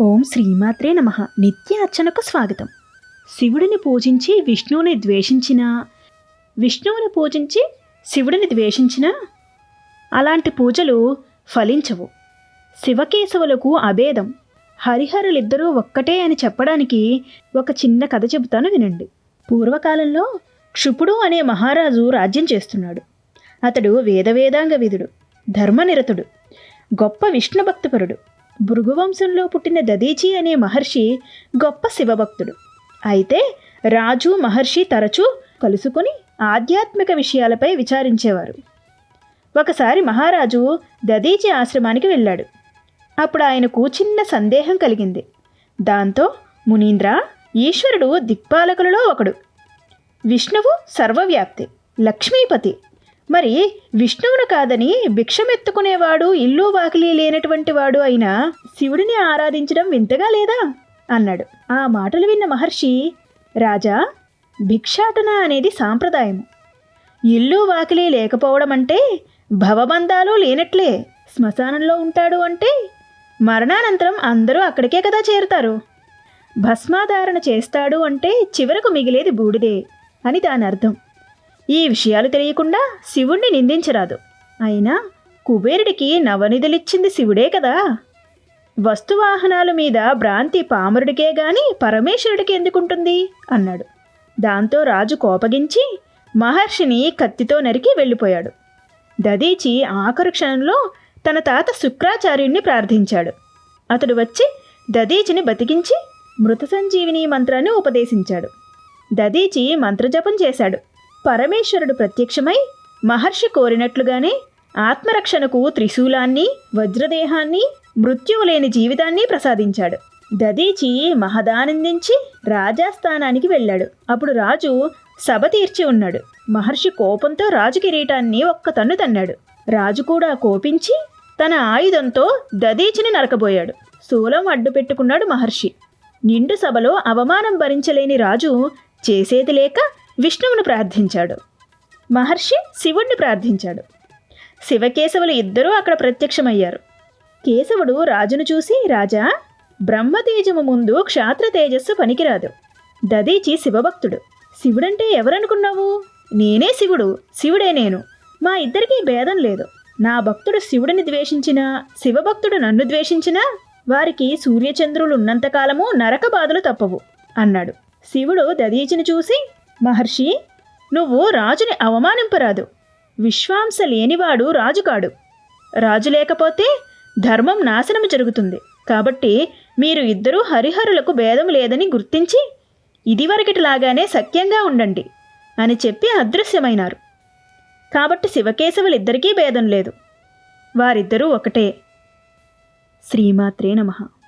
ఓం శ్రీమాత్రే నమ. నిత్య అర్చనకు స్వాగతం. శివుడిని పూజించి విష్ణువుని ద్వేషించిన? విష్ణువుని పూజించి శివుడిని ద్వేషించిన? అలాంటి పూజలు ఫలించవు. శివకేశవులకు అభేదం. హరిహరులిద్దరూ ఒక్కటే అని చెప్పడానికి ఒక చిన్న కథ చెబుతాను వినండి. పూర్వకాలంలో క్షుపుడు అనే మహారాజు రాజ్యం చేస్తున్నాడు. అతడు వేదవేదాంగ విధుడు ధర్మనిరతుడు గొప్ప విష్ణుభక్తిపరుడు. భృగువంశంలో పుట్టిన దదీచి అనే మహర్షి గొప్ప శివభక్తుడు. అయితే రాజు మహర్షి తరచూ కలుసుకుని ఆధ్యాత్మిక విషయాలపై విచారించేవారు. ఒకసారి మహారాజు దదీచి ఆశ్రమానికి వెళ్ళాడు. అప్పుడు ఆయనకు చిన్న సందేహం కలిగింది. దాంతో మునీంద్ర ఈశ్వరుడు దిక్పాలకులలో ఒకడు. విష్ణువు సర్వవ్యాప్తి లక్ష్మీపతి మరి విష్ణువును కాదని భిక్షమెత్తుకునేవాడు ఇల్లు వాకిలి లేనటువంటి వాడు అయినా శివుడిని ఆరాధించడం వింతగా లేదా? అన్నాడు. ఆ మాటలు విన్న మహర్షి రాజా భిక్షాటన అనేది సాంప్రదాయము. ఇల్లు వాకిలి లేకపోవడం అంటే భవబంధాలు లేనట్లే. శ్మశానంలో ఉంటాడు అంటే మరణానంతరం అందరూ అక్కడికే కదా చేరుతారు. భస్మాధారణ చేస్తాడు అంటే చివరకు మిగిలేది బూడిదే అని దాని అర్థం ఈ విషయాలు తెలియకుండా శివుణ్ణి నిందించరాదు. అయినా కుబేరుడికి నవనిధులిచ్చింది శివుడే కదా. వస్తువాహనాల మీద భ్రాంతి పామరుడికే గాని పరమేశ్వరుడికి ఎందుకుంటుంది? అన్నాడు. దాంతో రాజు కోపగించి మహర్షిని కత్తితో నరికి వెళ్ళిపోయాడు. దదీచి ఆఖరు క్షణంలో తన తాత శుక్రాచార్యుణ్ణి ప్రార్థించాడు. అతడు వచ్చి దదీచిని బతికించి మృత సంజీవిని మంత్రాన్ని ఉపదేశించాడు. దదీచి మంత్రజపం చేశాడు. పరమేశ్వరుడు ప్రత్యక్షమై మహర్షి కోరినట్లుగానే ఆత్మరక్షణకు త్రిశూలాన్ని వజ్రదేహాన్ని మృత్యువు లేని జీవితాన్ని ప్రసాదించాడు. దదీచి మహదానందించి రాజాస్థానానికి వెళ్ళాడు. అప్పుడు రాజు సభ తీర్చి ఉన్నాడు. మహర్షి కోపంతో రాజు కిరీటాన్ని ఒక్క తన్ను తన్నాడు. రాజు కూడా కోపించి తన ఆయుధంతో దదీచిని నరకబోయాడు. శూలం అడ్డుపెట్టుకున్నాడు మహర్షి. నిండు సభలో అవమానం భరించలేని రాజు చేసేది లేక విష్ణువును ప్రార్థించాడు. మహర్షి శివుణ్ణి ప్రార్థించాడు. శివకేశవులు ఇద్దరూ అక్కడ ప్రత్యక్షమయ్యారు. కేశవుడు రాజును చూసి రాజా బ్రహ్మతేజము ముందు క్షాత్ర తేజస్సు పనికిరాదు. దదీచి శివభక్తుడు. శివుడంటే ఎవరనుకున్నావు? నేనే శివుడు శివుడే నేను. మా ఇద్దరికీ భేదం లేదు. నా భక్తుడు శివుడిని ద్వేషించినా శివభక్తుడు నన్ను ద్వేషించినా వారికి సూర్యచంద్రులు ఉన్నంతకాలము నరక బాధలు తప్పవు అన్నాడు. శివుడు దదీచిని చూసి మహర్షి నువ్వు రాజుని అవమానింపరాదు. విశ్వాంస లేనివాడు రాజు కాడు రాజు లేకపోతే ధర్మం నాశనం జరుగుతుంది. కాబట్టి మీరు ఇద్దరూ హరిహరులకు భేదం లేదని గుర్తించి ఇదివరకటిలాగానే సఖ్యంగా ఉండండి అని చెప్పి అదృశ్యమైనారు. కాబట్టి శివకేశవులిద్దరికీ భేదం లేదు. వారిద్దరూ ఒకటే. శ్రీమాత్రే నమః.